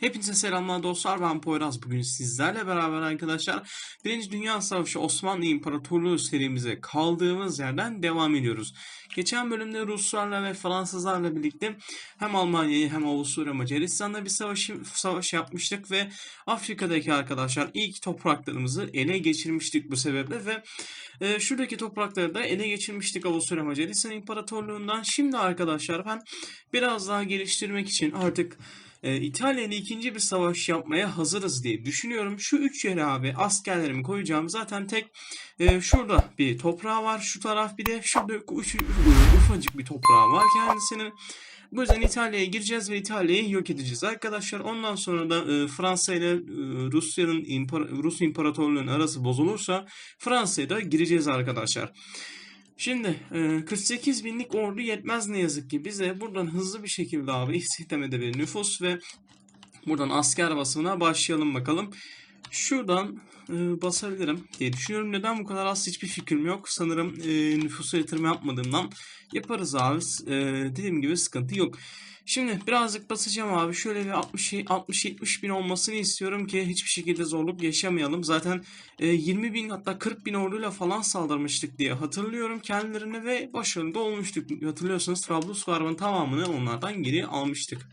Hepinize selamlar dostlar ben Poyraz bugün sizlerle beraber arkadaşlar Birinci Dünya Savaşı Osmanlı İmparatorluğu serimize kaldığımız yerden devam ediyoruz. Geçen bölümde Ruslarla ve Fransızlarla birlikte hem Almanya'yı hem Avusturya Macaristan'la bir savaş, savaş yapmıştık ve Afrika'daki arkadaşlar ilk topraklarımızı ele geçirmiştik bu sebeple ve e, şuradaki toprakları da ele geçirmiştik Avusturya Macaristan İmparatorluğu'ndan. Şimdi arkadaşlar ben biraz daha geliştirmek için artık e, İtalya ile ikinci bir savaş yapmaya hazırız diye düşünüyorum. Şu üç yere abi askerlerimi koyacağım. Zaten tek e, şurada bir toprağı var. Şu taraf bir de şurada uç, ufacık bir toprağı var kendisinin. Bu yüzden İtalya'ya gireceğiz ve İtalya'yı yok edeceğiz arkadaşlar. Ondan sonra da e, Fransa ile e, Rusya'nın impar- Rus İmparatorluğu'nun arası bozulursa Fransa'ya da gireceğiz arkadaşlar. Şimdi e, 48 binlik ordu yetmez ne yazık ki bize buradan hızlı bir şekilde abi istihdam edebilir nüfus ve buradan asker basımına başlayalım bakalım. Şuradan e, basabilirim diye düşünüyorum. Neden bu kadar az hiçbir fikrim yok. Sanırım e, nüfusa yatırım yapmadığımdan yaparız abi. E, dediğim gibi sıkıntı yok. Şimdi birazcık basacağım abi. Şöyle bir 60-70 bin olmasını istiyorum ki hiçbir şekilde zorluk yaşamayalım. Zaten e, 20 bin hatta 40 bin orduyla falan saldırmıştık diye hatırlıyorum kendilerine ve başarılı olmuştuk. Hatırlıyorsanız Trablusgarp'ın tamamını onlardan geri almıştık.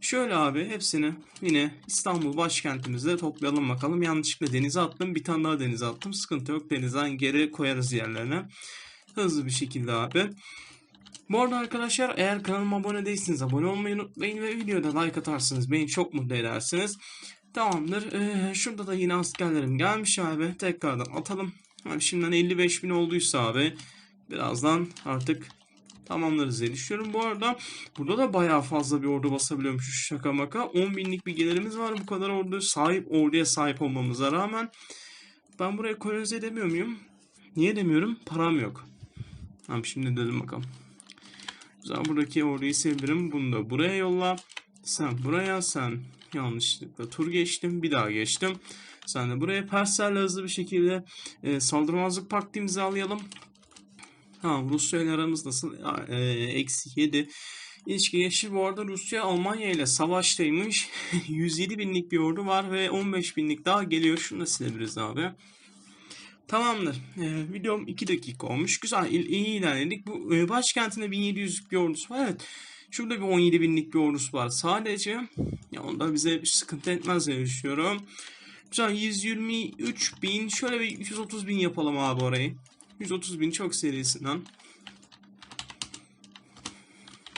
Şöyle abi hepsini yine İstanbul başkentimizde toplayalım bakalım. Yanlışlıkla denize attım. Bir tane daha denize attım. Sıkıntı yok. Denizden geri koyarız yerlerine. Hızlı bir şekilde abi. Bu arada arkadaşlar eğer kanalıma abone değilseniz abone olmayı unutmayın ve videoda like atarsınız. Beni çok mutlu edersiniz. Tamamdır. Ee, şurada da yine askerlerim gelmiş abi. Tekrardan atalım. Abi şimdiden 55 bin olduysa abi birazdan artık tamamlarız diye düşünüyorum. Bu arada burada da bayağı fazla bir ordu basabiliyormuş şaka maka. 10 binlik bir gelirimiz var bu kadar ordu sahip orduya sahip olmamıza rağmen. Ben buraya kolonize edemiyor muyum? Niye demiyorum? Param yok. Tamam şimdi dedim bakalım. Güzel buradaki orduyu sevdirim. Bunu da buraya yolla. Sen buraya sen yanlışlıkla tur geçtim. Bir daha geçtim. Sen de buraya Perslerle hızlı bir şekilde e, saldırmazlık paktı imzalayalım. Ha Rusya ile aramız nasıl? E, Eksi 7. İlişki geçti. Bu arada Rusya Almanya ile savaştaymış. 107 binlik bir ordu var ve 15 binlik daha geliyor. Şunu da silebiliriz abi. Tamamdır. Ee, videom 2 dakika olmuş. Güzel. İyi, iyi ilerledik. Bu e, başkentinde 1700'lük bir ordusu var. Evet. Şurada bir 17 binlik bir ordusu var. Sadece ya onda bize bir sıkıntı etmez diye düşünüyorum. Güzel 123 bin. Şöyle bir 130 bin yapalım abi orayı. 130 bin çok serisinden.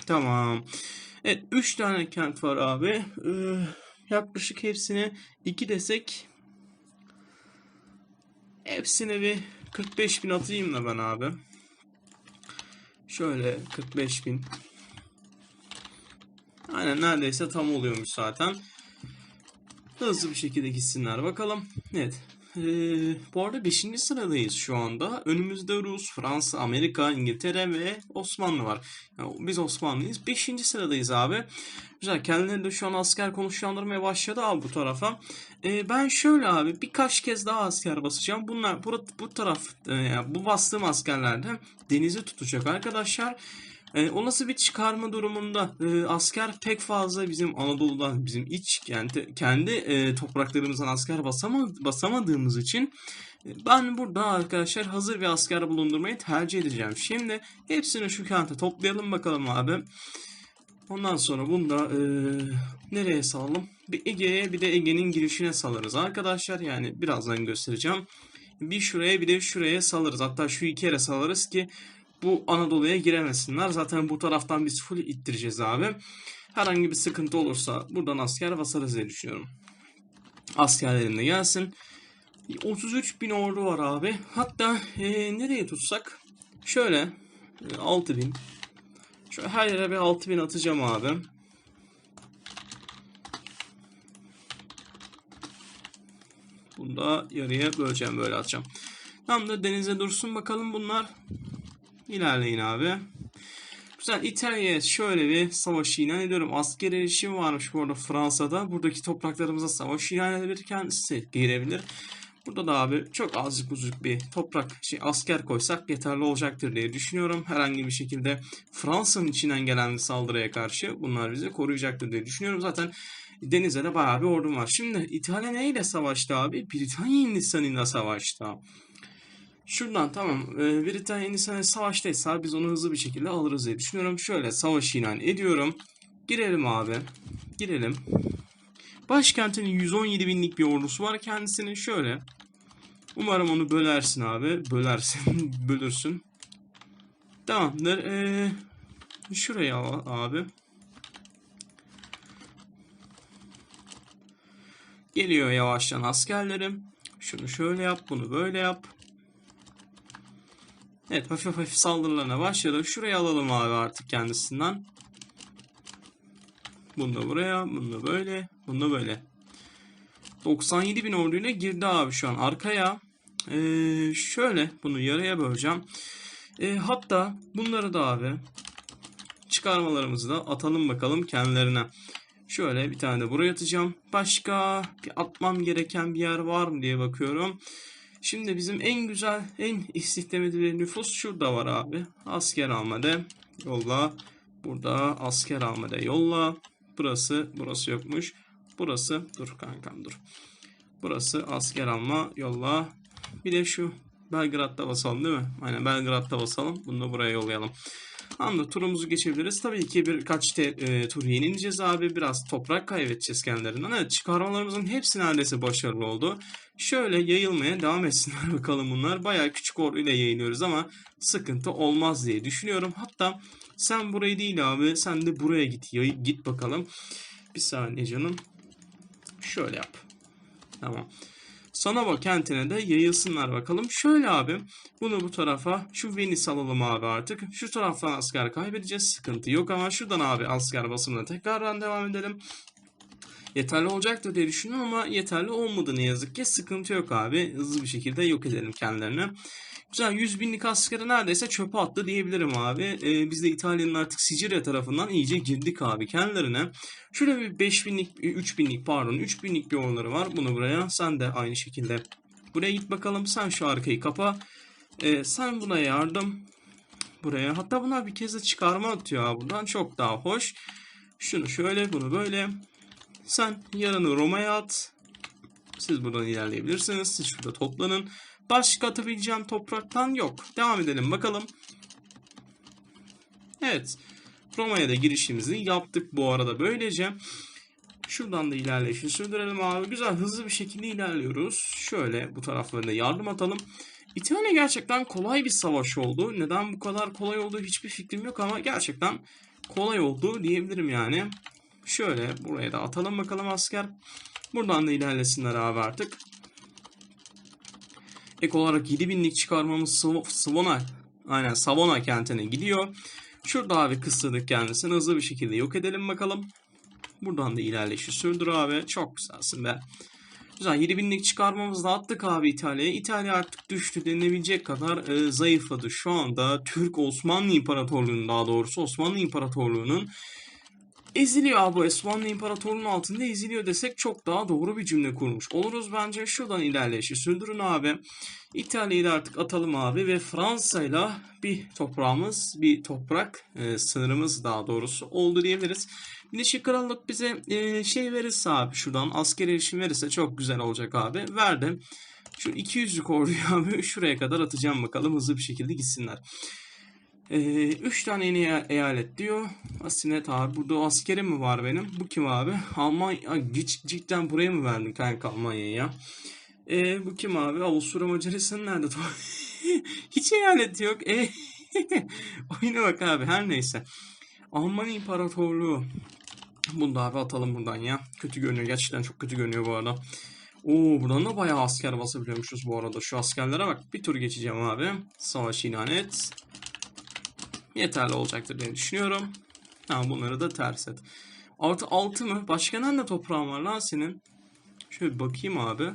Tamam. Evet 3 tane kent var abi. Ee, yaklaşık hepsine 2 desek Hepsine bir 45 bin atayım da ben abi. Şöyle 45 bin. Aynen neredeyse tam oluyormuş zaten. Hızlı bir şekilde gitsinler bakalım. Evet. Ee, bu arada 5. sıradayız şu anda. Önümüzde Rus, Fransa, Amerika, İngiltere ve Osmanlı var. Yani biz Osmanlıyız. 5. sıradayız abi. Güzel. Kendileri de şu an asker konuşlandırmaya başladı abi bu tarafa. Ee, ben şöyle abi birkaç kez daha asker basacağım. Bunlar bu, bu taraf e, bu bastığım askerlerde denizi tutacak arkadaşlar. E, olası bir çıkarma durumunda e, asker pek fazla bizim Anadolu'dan, bizim iç kendi, kendi e, topraklarımızdan asker basama, basamadığımız için e, ben burada arkadaşlar hazır bir asker bulundurmayı tercih edeceğim. Şimdi hepsini şu kente toplayalım bakalım abi. Ondan sonra bunu da e, nereye salalım? Bir Ege'ye bir de Ege'nin girişine salarız arkadaşlar. Yani birazdan göstereceğim. Bir şuraya bir de şuraya salarız. Hatta şu iki yere salarız ki bu Anadolu'ya giremesinler. Zaten bu taraftan biz full ittireceğiz abi. Herhangi bir sıkıntı olursa buradan asker basarız diye düşünüyorum. Askerlerim de gelsin. 33 bin ordu var abi. Hatta e, nereye tutsak? Şöyle e, 6 bin. Şöyle her yere bir 6 bin atacağım abi. Bunu da yarıya böleceğim böyle atacağım. Tam da denize dursun bakalım bunlar. İlerleyin abi. Güzel İtalya'ya şöyle bir savaş ilan ediyorum. Asker erişim varmış bu arada Fransa'da. Buradaki topraklarımıza savaş ilan edebilir. Kendisi girebilir. Burada da abi çok azıcık uzuk bir toprak şey asker koysak yeterli olacaktır diye düşünüyorum. Herhangi bir şekilde Fransa'nın içinden gelen saldırıya karşı bunlar bizi koruyacaktır diye düşünüyorum. Zaten denizde de bayağı bir ordum var. Şimdi İtalya neyle savaştı abi? Britanya Hindistan'ıyla savaştı. Şuradan tamam e, Britanya Hindistan'la savaştaysa biz onu hızlı bir şekilde alırız diye düşünüyorum. Şöyle savaş ilan ediyorum. Girelim abi. Girelim. Başkentinin 117 binlik bir ordusu var kendisinin şöyle. Umarım onu bölersin abi. Bölersin. Bölürsün. Tamamdır. Ee, şuraya al abi. Geliyor yavaştan askerlerim. Şunu şöyle yap, bunu böyle yap. Evet, hafif hafif saldırılarına başladı. Şuraya alalım abi artık kendisinden. Bunu da buraya, bunu da böyle, bunu da böyle. 97 bin orduyla girdi abi şu an arkaya. Ee, şöyle bunu yarıya böleceğim. Ee, hatta bunları da abi çıkarmalarımızı da atalım bakalım kendilerine. Şöyle bir tane de buraya atacağım. Başka bir atmam gereken bir yer var mı diye bakıyorum. Şimdi bizim en güzel, en istihdam edilen nüfus şurada var abi. Asker almada yolla. Burada asker almada yolla. Burası, burası yokmuş. Burası, dur kankam dur. Burası asker alma yolla. Bir de şu Belgrad'da basalım değil mi? Aynen Belgrad'da basalım. Bunu da buraya yollayalım. Anladım. Turumuzu geçebiliriz. Tabii ki birkaç te, e, tur yenileceğiz abi. Biraz toprak kaybedeceğiz kendilerinden. Evet çıkarmalarımızın hepsi neredeyse başarılı oldu. Şöyle yayılmaya devam etsinler bakalım bunlar. Bayağı küçük orduyla yayılıyoruz ama sıkıntı olmaz diye düşünüyorum. Hatta sen burayı değil abi. Sen de buraya git. Yay, git bakalım. Bir saniye canım. Şöyle yap. Tamam. Sanava kentine de yayılsınlar bakalım. Şöyle abi bunu bu tarafa şu Venice alalım abi artık. Şu taraftan asker kaybedeceğiz. Sıkıntı yok ama şuradan abi asker basımına tekrardan devam edelim. Yeterli olacaktır diye düşünüyorum ama yeterli olmadı ne yazık ki. Sıkıntı yok abi. Hızlı bir şekilde yok edelim kendilerini. Güzel 100 binlik askeri neredeyse çöpe attı diyebilirim abi. Ee, biz de İtalya'nın artık Sicilya tarafından iyice girdik abi kendilerine. Şöyle bir 5 binlik, 3 binlik pardon 3 binlik bir orları var. Bunu buraya sen de aynı şekilde buraya git bakalım. Sen şu arkayı kapa. Ee, sen buna yardım. Buraya. Hatta bunlar bir kez de çıkarma atıyor abi buradan. Çok daha hoş. Şunu şöyle bunu böyle. Sen yarını Roma'ya at. Siz buradan ilerleyebilirsiniz. Siz şurada toplanın. Başka atabileceğim topraktan yok. Devam edelim bakalım. Evet. Roma'ya da girişimizi yaptık bu arada böylece. Şuradan da ilerleyişi sürdürelim abi. Güzel hızlı bir şekilde ilerliyoruz. Şöyle bu taraflarına yardım atalım. İtalya gerçekten kolay bir savaş oldu. Neden bu kadar kolay olduğu hiçbir fikrim yok ama gerçekten kolay oldu diyebilirim yani. Şöyle buraya da atalım bakalım asker. Buradan da ilerlesinler abi artık. Ek olarak 7000'lik çıkarmamız Sv- Savona, aynen Savona kentine gidiyor. Şurada abi kısırdık kendisini hızlı bir şekilde yok edelim bakalım. Buradan da ilerleyişi sürdür abi. Çok güzelsin be. Güzel 7000'lik çıkarmamızı da attık abi İtalya'ya. İtalya artık düştü denilebilecek kadar e, zayıfladı. Şu anda Türk Osmanlı İmparatorluğu'nun daha doğrusu Osmanlı İmparatorluğu'nun eziliyor abi. Osmanlı İmparatorluğu'nun altında eziliyor desek çok daha doğru bir cümle kurmuş oluruz bence. Şuradan ilerleyişi sürdürün abi. İtalya'yı da artık atalım abi ve Fransa'yla bir toprağımız, bir toprak e, sınırımız daha doğrusu oldu diyebiliriz. Birleşik Krallık bize e, şey verirse abi şuradan asker erişim verirse çok güzel olacak abi. Verdim. Şu 200'lük orduyu abi şuraya kadar atacağım bakalım hızlı bir şekilde gitsinler. 3 ee, tane yeni e- eyalet diyor. Asinet abi. Burada askerim mi var benim? Bu kim abi? Almanya. Cidden buraya mı verdin kanka Almanya'ya? Ee, bu kim abi? Avusturya Macaristan nerede? Hiç eyalet yok. E, oyuna bak abi. Her neyse. Alman İmparatorluğu. Bunu da abi atalım buradan ya. Kötü görünüyor. Gerçekten çok kötü görünüyor bu arada. Oo buradan da bayağı asker basabiliyormuşuz bu arada. Şu askerlere bak. Bir tur geçeceğim abi. Savaş ilan et yeterli olacaktır diye düşünüyorum. Tamam bunları da ters et. Artı 6 mı? Başka nerede toprağın var lan senin? Şöyle bakayım abi.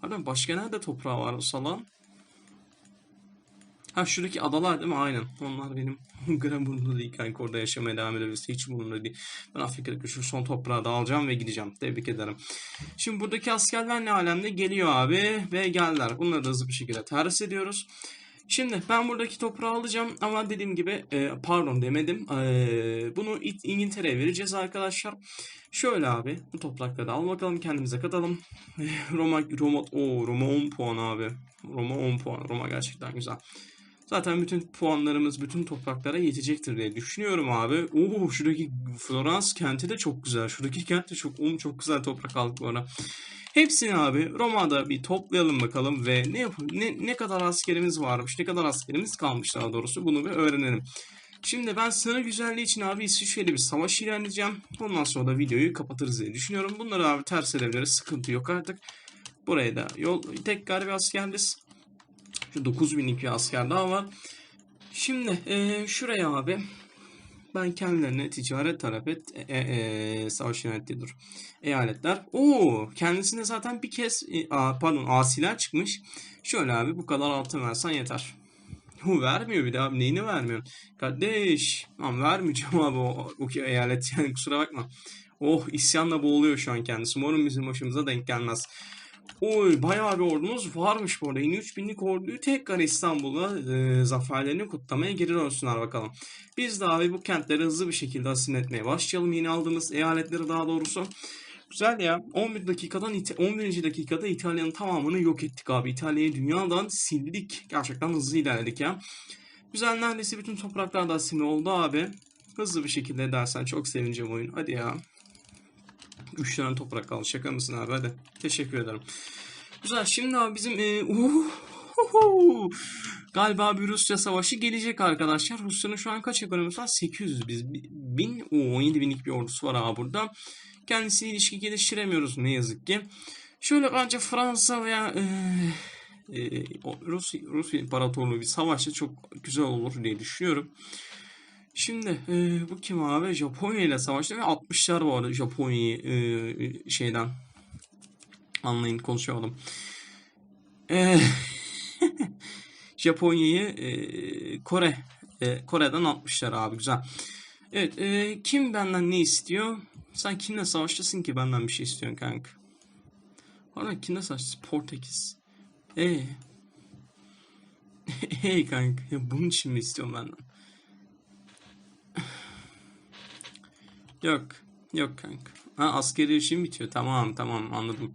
Harbiden başka nerede toprağı var bu salan? Ha şuradaki adalar değil mi? Aynen. Onlar benim gram umurumda değil kanka. Orada yaşamaya devam edebilirse hiç umurumda değil. Ben Afrika'daki şu son toprağı da alacağım ve gideceğim. Tebrik ederim. Şimdi buradaki askerler ne alemde? Geliyor abi ve geldiler. Bunları da hızlı bir şekilde ters ediyoruz. Şimdi ben buradaki toprağı alacağım ama dediğim gibi e, pardon demedim. E, bunu İngiltere'ye vereceğiz arkadaşlar. Şöyle abi bu toprakları al bakalım kendimize katalım. Roma Roma o Roma 10 puan abi. Roma 10 puan. Roma gerçekten güzel. Zaten bütün puanlarımız bütün topraklara yetecektir diye düşünüyorum abi. Oo şuradaki Florence kenti de çok güzel. Şuradaki kent de çok um çok güzel toprak aldık bu ara. Hepsini abi Roma'da bir toplayalım bakalım ve ne yap ne, ne kadar askerimiz varmış, ne kadar askerimiz kalmış daha doğrusu bunu bir öğrenelim. Şimdi ben sınır güzelliği için abi İsviçre'yle bir savaş ilan edeceğim. Ondan sonra da videoyu kapatırız diye düşünüyorum. Bunları abi ters edebiliriz. Sıkıntı yok artık. Buraya da yol tekrar bir askerliz. Şu 9000'lik bir asker daha var. Şimdi eee, şuraya abi ben kendilerine ticaret talep et. E, e, savaş yönettiği. Eyaletler. Oo, kendisine zaten bir kez e, pardon asiler çıkmış. Şöyle abi bu kadar altın versen yeter. Hu vermiyor bir de abi neyini vermiyor? Kardeş. Tamam vermeyeceğim abi o, o eyalet yani kusura bakma. Oh isyanla boğuluyor şu an kendisi. Umarım bizim başımıza denk gelmez. Oy bayağı bir ordumuz varmış bu arada. Yine 3000'lik orduyu tekrar İstanbul'a e, zaferlerini kutlamaya geri dönsünler bakalım. Biz de abi bu kentleri hızlı bir şekilde asim etmeye başlayalım. Yeni aldığımız eyaletleri daha doğrusu. Güzel ya. 11 dakikadan İta- 11. dakikada İtalya'nın tamamını yok ettik abi. İtalya'yı dünyadan sildik. Gerçekten hızlı ilerledik ya. Güzel neredeyse bütün topraklar da asimle oldu abi. Hızlı bir şekilde edersen çok sevineceğim oyun. Hadi ya. 3 tane toprak kaldı. Şaka mısın abi? Hadi. Teşekkür ederim. Güzel. Şimdi abi bizim e, uhuhu. galiba bir Rusya savaşı gelecek arkadaşlar. Rusya'nın şu an kaç ekonomisi var? 800 biz. 1000 o 17 binlik bir ordusu var abi burada. Kendisiyle ilişki geliştiremiyoruz ne yazık ki. Şöyle bence Fransa veya e, e, Rus, Rus İmparatorluğu bir savaşta çok güzel olur diye düşünüyorum. Şimdi e, bu kim abi? Japonya ile savaştı ve 60'lar bu arada Japonya'yı e, şeyden anlayın konuşamadım. E, Japonya'yı e, Kore e, Kore'den 60'lar abi güzel. Evet e, kim benden ne istiyor? Sen kimle savaştasın ki benden bir şey istiyorsun kanka? Pardon kimle savaştasın? Portekiz. E. Hey kanka ya bunun için mi istiyorsun benden? Yok. Yok kanka. Ha askeri işim bitiyor. Tamam tamam anladım.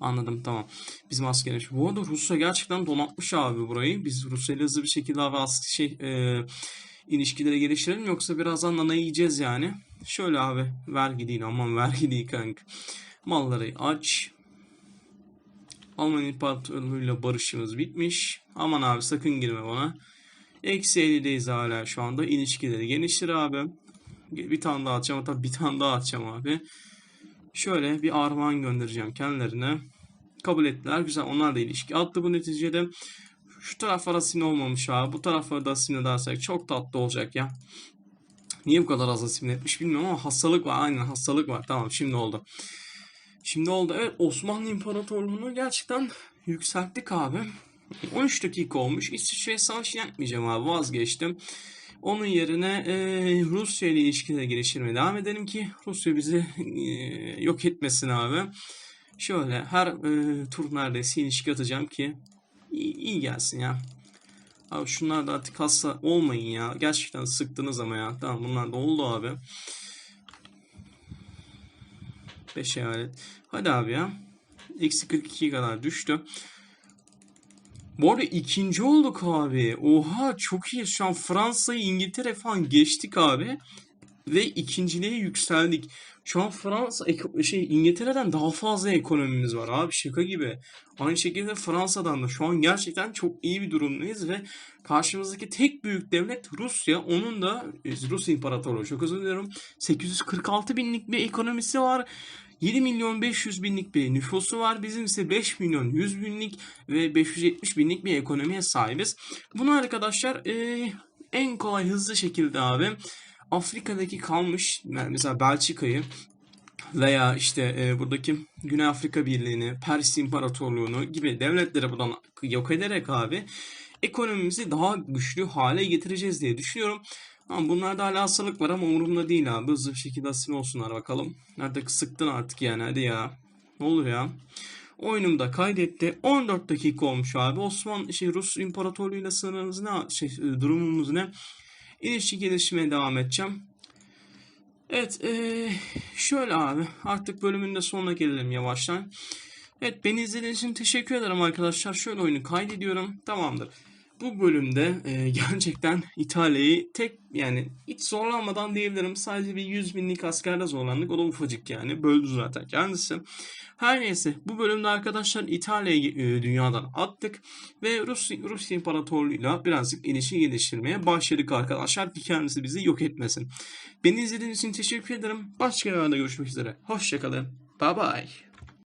Anladım tamam. Bizim askeri işim. Bu arada Rusya gerçekten donatmış abi burayı. Biz Rusya ile hızlı bir şekilde abi şey e, ilişkileri geliştirelim. Yoksa birazdan nana yiyeceğiz yani. Şöyle abi vergi değil aman vergi değil kanka. Malları aç. Alman İmparatorluğu'yla barışımız bitmiş. Aman abi sakın girme bana. Eksi 50'deyiz hala şu anda. İlişkileri geliştir abi. Bir tane daha atacağım. Hatta bir tane daha atacağım abi. Şöyle bir armağan göndereceğim kendilerine. Kabul ettiler. Güzel. Onlar da ilişki attı bu neticede. Şu taraflar asimle olmamış abi. Bu tarafları da asimle dersek çok tatlı olacak ya. Niye bu kadar az asimle etmiş bilmiyorum ama hastalık var. Aynen hastalık var. Tamam şimdi oldu. Şimdi oldu. Evet Osmanlı İmparatorluğu'nu gerçekten yükselttik abi. 13 dakika olmuş. İsviçre'ye savaş yapmayacağım abi. Vazgeçtim. Onun yerine e, Rusya ile ilişkileri geliştirmeye devam edelim ki Rusya bizi e, yok etmesin abi. Şöyle her e, tur neredeyse ilişki atacağım ki iyi, iyi gelsin ya. Abi şunlar da artık hasta olmayın ya. Gerçekten sıktınız ama ya. Tamam bunlar da oldu abi. 5 eyalet. Hadi abi ya. Eksi 42 kadar düştü. Bu arada ikinci olduk abi. Oha çok iyi. Şu an Fransa'yı İngiltere falan geçtik abi. Ve ikinciliğe yükseldik. Şu an Fransa şey İngiltere'den daha fazla ekonomimiz var abi şaka gibi. Aynı şekilde Fransa'dan da şu an gerçekten çok iyi bir durumdayız ve karşımızdaki tek büyük devlet Rusya. Onun da Rus İmparatorluğu çok özür dilerim. 846 binlik bir ekonomisi var. 7 milyon 500 binlik bir nüfusu var. Bizim ise 5 milyon 100 binlik ve 570 binlik bir ekonomiye sahibiz. Bunu arkadaşlar e, en kolay hızlı şekilde abi Afrika'daki kalmış mesela Belçika'yı veya işte e, buradaki Güney Afrika Birliği'ni, Pers İmparatorluğu'nu gibi devletleri buradan yok ederek abi ekonomimizi daha güçlü hale getireceğiz diye düşünüyorum. Ama bunlarda hala hastalık var ama umurumda değil abi. Hızlı bir şekilde asil olsunlar bakalım. Artık sıktın artık yani hadi ya. Ne olur ya. Oyunumda kaydetti. 14 dakika olmuş abi. Osman şey Rus İmparatorluğu'yla sınırımız ne şey e, durumumuz ne? İlişki gelişmeye devam edeceğim. Evet eee, şöyle abi artık bölümün de sonuna gelelim yavaştan. Evet beni izlediğiniz için teşekkür ederim arkadaşlar. Şöyle oyunu kaydediyorum. Tamamdır. Bu bölümde e, gerçekten İtalya'yı tek yani hiç zorlanmadan diyebilirim. Sadece bir 100 binlik askerle zorlandık. O da ufacık yani. Böldü zaten kendisi. Her neyse bu bölümde arkadaşlar İtalya'yı e, dünyadan attık. Ve Rus, Rus İmparatorluğu'yla birazcık ilişki geliştirmeye başladık arkadaşlar. Ki kendisi bizi yok etmesin. Beni izlediğiniz için teşekkür ederim. Başka videoda görüşmek üzere. Hoşçakalın. Bye bye.